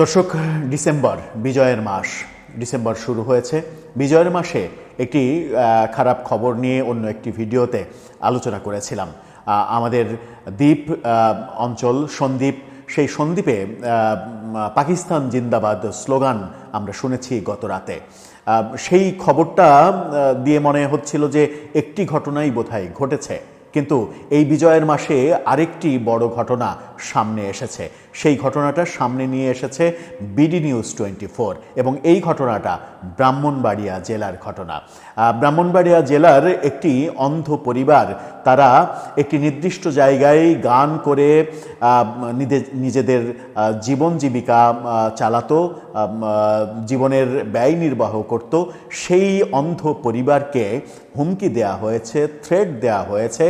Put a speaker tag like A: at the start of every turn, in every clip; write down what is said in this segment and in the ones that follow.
A: দর্শক, ডিসেম্বর, বিজয়ের মাস। ডিসেম্বর শুরু হয়েছে। বিজয়ের মাসে একটি খারাপ খবর নিয়ে অন্য একটি ভিডিওতে আলোচনা করেছিলাম। আমাদের দ্বীপ অঞ্চল, সন্দ্বীপ, সেই সন্দ্বীপে পাকিস্তান জিন্দাবাদ স্লোগান আমরা শুনেছি গত রাতে। সেই খবরটা দিয়ে মনে হচ্ছিল যে একটি ঘটনাই বোধহয় ঘটেছে। কিন্তু এই বিজয়ের মাসে আরেকটি বড় ঘটনা সামনে এসেছে। সেই ঘটনাটা সামনে নিয়ে এসেছে বিডি নিউজ টোয়েন্টি ফোর এবং এই ঘটনাটা ব্রাহ্মণবাড়িয়া জেলার ঘটনা। ব্রাহ্মণবাড়িয়া জেলার একটি অন্ধ পরিবার, তারা একটি নির্দিষ্ট জায়গায় গান করে নিজেদের জীবন জীবিকা চালাতো জীবনের ব্যয় নির্বাহ করত। সেই অন্ধ পরিবারকে হুমকি দেয়া হয়েছে থ্রেড দেয়া হয়েছে,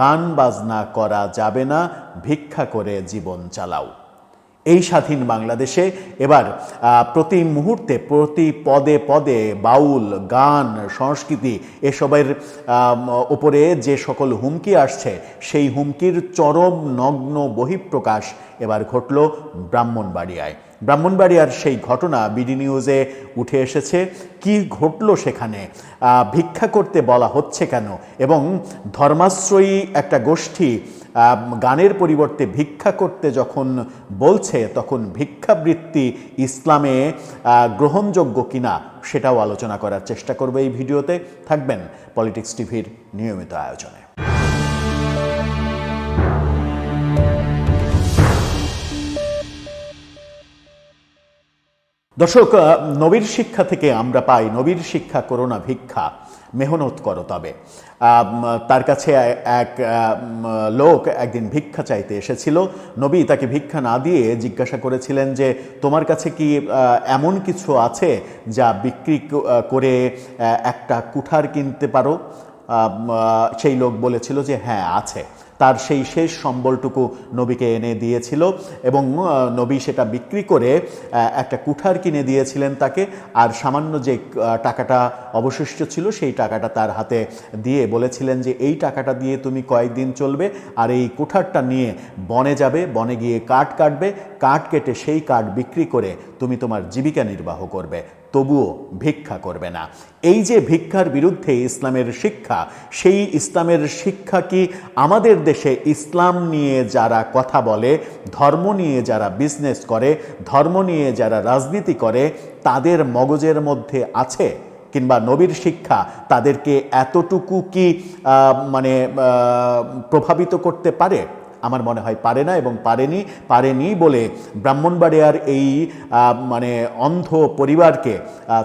A: গান বাজনা করা যাবে না, ভিক্ষা করে জীবন চালাও। এই স্বাধীন বাংলাদেশে। এবার প্রতি মুহূর্তে, প্রতি পদে পদে বাউল, গান, সংস্কৃতি এসবের ওপরে যে সকল হুমকি আসছে, সেই হুমকির চরম নগ্ন বহিঃপ্রকাশ এবার ঘটল ব্রাহ্মণবাড়িয়ায়। ব্রাহ্মণবাড়িয়ার সেই ঘটনা বিডি নিউজে উঠে এসেছে। কি ঘটলো সেখানে? ভিক্ষা করতে বলা হচ্ছে কেন? এবং ধর্মাশ্রয়ী একটা গোষ্ঠী গানের পরিবর্তে ভিক্ষা করতে যখন বলছে, তখন ভিক্ষাবৃত্তি ইসলামে গ্রহণযোগ্য কিনা সেটাও আলোচনা করার চেষ্টা করবে এই ভিডিওতে। থাকবেন পলিটিক্স টিভির নিয়মিত আয়োজনে। দর্শক নবীর শিক্ষা থেকে আমরা পাই, নবীর শিক্ষা করো না ভিক্ষা। মেহনত করো তবে। তার কাছে এক লোক একদিন ভিক্ষা চাইতে এসেছিল। নবী তাকে ভিক্ষা না দিয়ে জিজ্ঞাসা করেছিলেন যে, তোমার কাছে কি এমন কিছু আছে যা বিক্রি করে একটা কুঠার কিনতে পারো? সেই লোক বলেছিল যে হ্যাঁ আছে। তার সেই শেষ সম্বলটুকু নবীকে এনে দিয়েছিল এবং নবী সেটা বিক্রি করে একটা কুঠার কিনে দিয়েছিলেন তাকে। আর সামান্য যে টাকাটা অবশিষ্ট ছিল সেই টাকাটা তার হাতে দিয়ে বলেছিলেন যে, এই টাকাটা দিয়ে তুমি কয়েকদিন চলবে? আর এই কুঠারটা নিয়ে বনে যাবে, বনে গিয়ে কাঠ কাটবে। কাঠ কেটে সেই কাঠ বিক্রি করে তুমি তোমার জীবিকা নির্বাহ করবে। তবুও ভিক্ষা করবে না। এই যে ভিক্ষার বিরুদ্ধে ইসলামের শিক্ষা, সেই ইসলামের শিক্ষা কি আমাদের দেশে ইসলাম নিয়ে যারা কথা বলে, ধর্ম নিয়ে যারা বিজনেস করে, ধর্ম নিয়ে যারা রাজনীতি করে, তাদের মগজের মধ্যে আছে কিংবা নবীর শিক্ষা তাদেরকে এতটুকু কি মানে প্রভাবিত করতে পারে? আমার মনে হয় পারে না এবং পারেনি পারেনি বলে ব্রাহ্মণবাড়িয়ার এই মানে অন্ধ পরিবারকে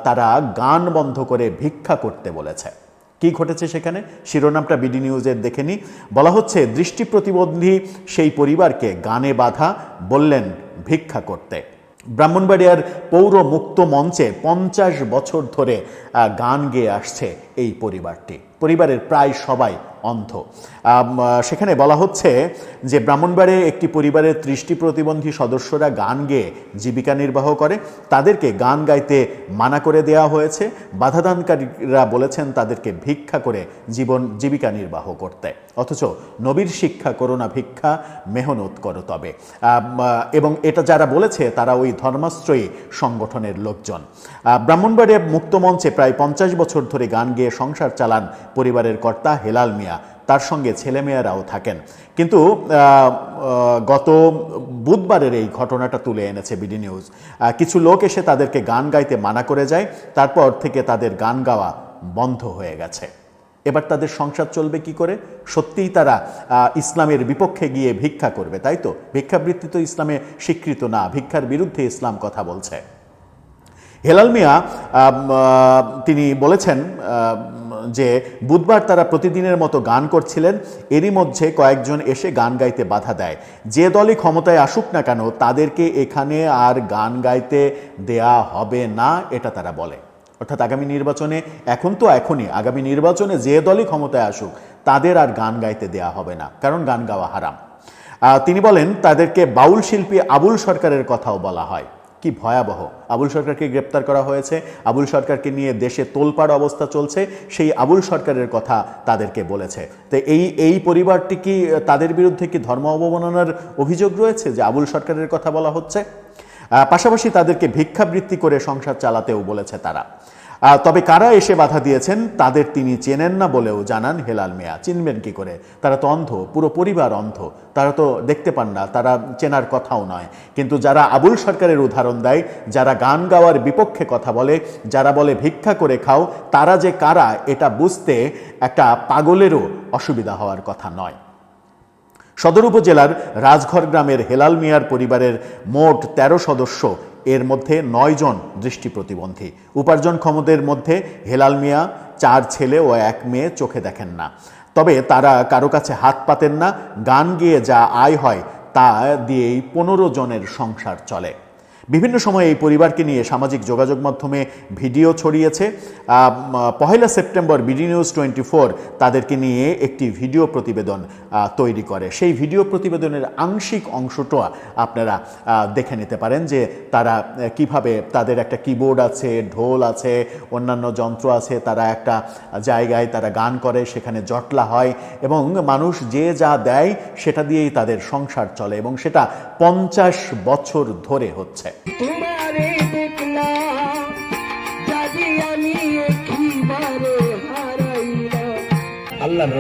A: তারা গান বন্ধ করে ভিক্ষা করতে বলেছে। কি ঘটেছে সেখানে? শিরোনামটা বিডি নিউজের দেখে নি। বলা হচ্ছে, দৃষ্টি প্রতিবন্ধী সেই পরিবারকে গানে বাধা বললেন ভিক্ষা করতে। ব্রাহ্মণবাড়িয়ার পৌর মুক্ত মঞ্চে পঞ্চাশ বছর ধরে গান গেয়ে আসছে এই পরিবারটি। পরিবারের প্রায় সবাই অন্ধ। সেখানে বলা হচ্ছে যে ব্রাহ্মণবাড়ে একটি পরিবারের দৃষ্টি প্রতিবন্ধী সদস্যরা গান গেয়ে জীবিকা নির্বাহ করে। তাদেরকে গান গাইতে মানা করে দেওয়া হয়েছে। বাধাদানকারীরা বলেছেন তাদেরকে ভিক্ষা করে জীবন জীবিকা নির্বাহ করতে। অথচ নবীর শিক্ষা করোনা ভিক্ষা মেহনত করো তবে। এবং এটা যারা বলেছে তারা ওই ধর্মাশ্রয়ী সংগঠনের লোকজন। আহ, ব্রাহ্মণবাড়িয়া মুক্তমঞ্চে প্রায় পঞ্চাশ বছর ধরে গান গেয়ে সংসার চালান পরিবারের কর্তা হেলাল মিয়া। তার সঙ্গে ছেলেমেয়েরাও থাকেন। কিন্তু গত বুধবারের এই ঘটনাটা তুলে এনেছে বিডি নিউজ। কিছু লোক এসে তাদেরকে গান গাইতে মানা করে যায়, তারপর থেকে তাদের গান গাওয়া বন্ধ হয়ে গেছে। এবার তাদের সংসার চলবে কি করে? সত্যিই তারা ইসলামের বিপক্ষে গিয়ে ভিক্ষা করবে, তাই তো? ভিক্ষাবৃত্তি তো ইসলামে স্বীকৃত না, ভিক্ষার বিরুদ্ধে ইসলাম কথা বলছে। হেলাল মিয়া তিনি বলেছেন যে বুধবার তারা প্রতিদিনের মতো গান করছিলেন, এরই মধ্যে কয়েকজন এসে গান গাইতে বাধা দেয়। যে দলই ক্ষমতায় আসুক না কেন, তাদেরকে এখানে আর গান গাইতে দেয়া হবে না, এটা তারা বলে। অর্থাৎ আগামী নির্বাচনে, এখন তো এখনই, আগামী নির্বাচনে যে দলই ক্ষমতায় আসুক, তাদের আর গান গাইতে দেয়া হবে না, কারণ গান গাওয়া হারাম। তিনি বলেন, তাদেরকে বাউল শিল্পী আবুল সরকারের কথাও বলা হয়। কি ভয়াবহ? আবুল সরকারকে গ্রেপ্তার করা হয়েছে। আবুল সরকারকে নিয়ে দেশে তোলপাড় অবস্থা চলছে। সেই আবুল সরকারের কথা তাদেরকে বলেছে। তো এই এই পরিবারটি কি তাদের বিরুদ্ধে কি ধর্ম অবমাননার অভিযোগ রয়েছে যে আবুল সরকারের কথা বলা হচ্ছে? পাশাপাশি তাদেরকে ভিক্ষাবৃত্তি করে সংসার চালাতেও বলেছে তারা। তবে কারা এসে বাধা দিয়েছেন, তাদের তিনি চেনেন না বলেও জানান হেলাল মিয়া। চিনবেন কি করে? তারা তো অন্ধ, পুরো পরিবার অন্ধ। তারা তো দেখতে পান না, তারা চেনার কথাও নয়। কিন্তু যারা আবুল সরকারের উদাহরণ দেয়, যারা গান গাওয়ার বিপক্ষে কথা বলে, যারা বলে ভিক্ষা করে খাও, তারা যে কারা, এটা বুঝতে একটা পাগলেরও অসুবিধা হওয়ার কথা নয়। সদর উপজেলার রাজঘর গ্রামের হেলাল মিয়ার পরিবারের মোট ১৩ সদস্য এর মধ্যে নয়জন দৃষ্টি প্রতিবন্ধী। উপার্জন ক্ষমতার মধ্যে হেলাল মিয়া, চার ছেলে ও এক মেয়ে চোখে দেখেন না। তবে তারা কারও কাছে হাত পাতেন না, গান গিয়ে যা আয় হয় তা দিয়েই পনেরো জনের সংসার চলে। বিভিন্ন সময়ে এই পরিবারকে নিয়ে সামাজিক যোগাযোগ মাধ্যমে ভিডিও ছড়িয়েছে। পহেলা September BD news twenty four তাদেরকে নিয়ে একটি ভিডিও প্রতিবেদন তৈরি করে। সেই ভিডিও প্রতিবেদনের আংশিক অংশটা আপনারা দেখে নিতে পারেন যে তারা কীভাবে তাদের একটা কিবোর্ড আছে, ঢোল আছে, অন্যান্য যন্ত্র আছে, তারা একটা জায়গায় তারা গান করে, সেখানে জটলা হয় এবং মানুষ যে যা দেয় সেটা দিয়েই তাদের সংসার চলে এবং সেটা পঞ্চাশ বছর ধরে হচ্ছে।
B: তোমারে দেখলাম
C: আল্লাহর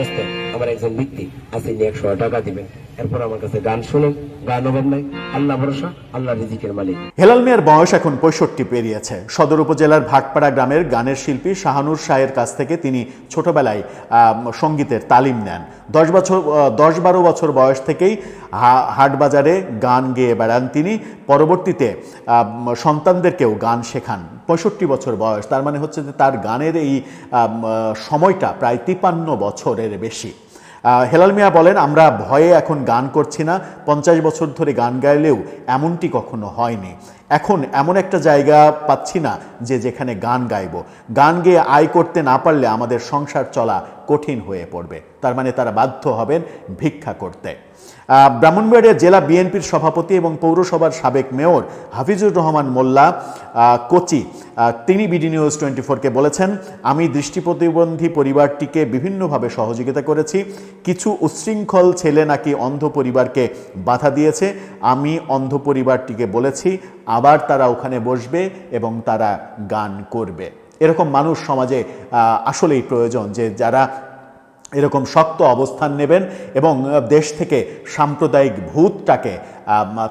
C: আমার একজন ব্যক্তি ইনি একশো টাকা দিবেন। এরপর আমার কাছে গান শুনেন, গান হবেন নাই, আল্লাহ ভরসা, আল্লাহ রিজিকের মালিক।
A: হেলাল মিয়ার বয়স এখন পঁয়ষট্টি পেরিয়েছে। সদর উপজেলার ভাটপাড়া গ্রামের গানের শিল্পী শাহানুর শাহের কাছ থেকে তিনি ছোটবেলায় সঙ্গীতের তালিম নেন। দশ বছর দশ বারো বছর বয়স থেকেই হাটবাজারে গান গেয়ে বেড়ান তিনি। পরবর্তীতে সন্তানদেরকেও গান শেখান। পঁয়ষট্টি বছর বয়স, তার মানে হচ্ছে যে তার গানের এই সময়টা প্রায় তিপান্ন বছরের বেশি। হেলাল মিয়া বলেন, আমরা ভয়ে এখন গান করছি না। পঞ্চাশ বছর ধরে গান গাইলেও এমনটি কখনো হয়নি। এখন এমন একটা জায়গা পাচ্ছি না যে যেখানে গান গাইব। গান গেয়ে আয় করতে না পারলে আমাদের সংসার চলা কঠিন হয়ে পড়বে। তার মানে তারা বাধ্য হবেন ভিক্ষা করতে। ব্রাহ্মণবাড়িয়া জেলা বিএনপির সভাপতি এবং পৌরসভার সাবেক মেয়র হাফিজুর রহমান মোল্লা কোচি। তিনি বিডি নিউজ টোয়েন্টি ফোরকে বলেছেন, আমি দৃষ্টি প্রতিবন্ধী পরিবারটিকে বিভিন্নভাবে সহযোগিতা করেছি। কিছু উচ্ছৃঙ্খল ছেলে নাকি অন্ধ পরিবারকে বাধা দিয়েছে। আমি অন্ধ পরিবারটিকে বলেছি, আবার তারা ওখানে বসবে এবং তারা গান করবে। এরকম মানুষ সমাজে আসলেই প্রয়োজন যে যারা এরকম শক্ত অবস্থান নেবেন এবং দেশ থেকে সাম্প্রদায়িক ভূতটাকে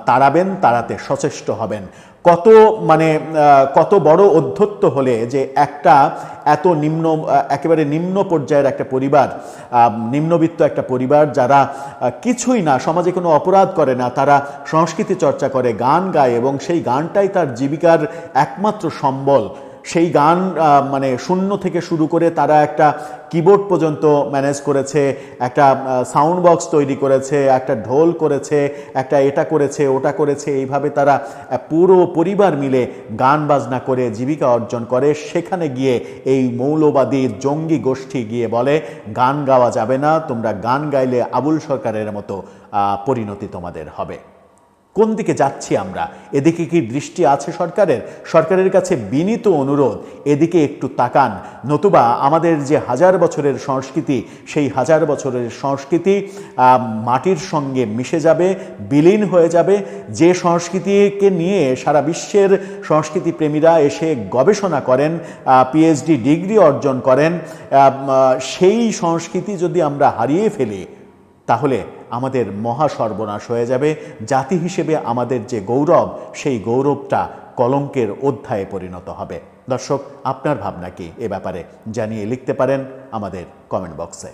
A: তাড়াবেন, তাড়াতে সচেষ্ট হবেন। কত মানে কত বড় অধ্যত্ত হলে যে একটা এত নিম্ন একেবারে নিম্ন পর্যায়ের একটা পরিবার নিম্নবিত্ত একটা পরিবার যারা কিছুই না, সমাজে কোনো অপরাধ করে না, তারা সংস্কৃতি চর্চা করে, গান গায় এবং সেই গানটাই তার জীবিকার একমাত্র সম্বল। সেই গান মানে শূন্য থেকে শুরু করে তারা একটা কিবোর্ড পর্যন্ত ম্যানেজ করেছে, একটা সাউন্ড বক্স তৈরি করেছে, একটা ঢোল করেছে, একটা এটা করেছে, ওটা করেছে, এইভাবে তারা পুরো পরিবার মিলে গান বাজনা করে জীবিকা অর্জন করে। সেখানে গিয়ে এই মৌলবাদী জঙ্গি গোষ্ঠী গিয়ে বলে, গান গাওয়া যাবে না, তোমরা গান গাইলে আবুল সরকারের মতো পরিণতি তোমাদের হবে। কোন দিকে যাচ্ছি আমরা? এদিকে কি দৃষ্টি আছে সরকারের? সরকারের কাছে বিনীত অনুরোধ, এদিকে একটু তাকান। নতুবা আমাদের যে হাজার বছরের সংস্কৃতি, সেই হাজার বছরের সংস্কৃতি মাটির সঙ্গে মিশে যাবে, বিলীন হয়ে যাবে। যে সংস্কৃতিকে নিয়ে সারা বিশ্বের সংস্কৃতি প্রেমীরা এসে গবেষণা করেন পিএইচডি ডিগ্রি অর্জন করেন সেই সংস্কৃতি যদি আমরা হারিয়ে ফেলি, তাহলে আমাদের মহা সর্বনাশ হয়ে যাবে। জাতি হিসেবে আমাদের যে গৌরব, সেই গৌরবটা কলঙ্কের অধ্যায়ে পরিণত হবে। দর্শক, আপনার ভাবনা কি এ ব্যাপারে জানিয়ে লিখতে পারেন আমাদের কমেন্ট বক্সে।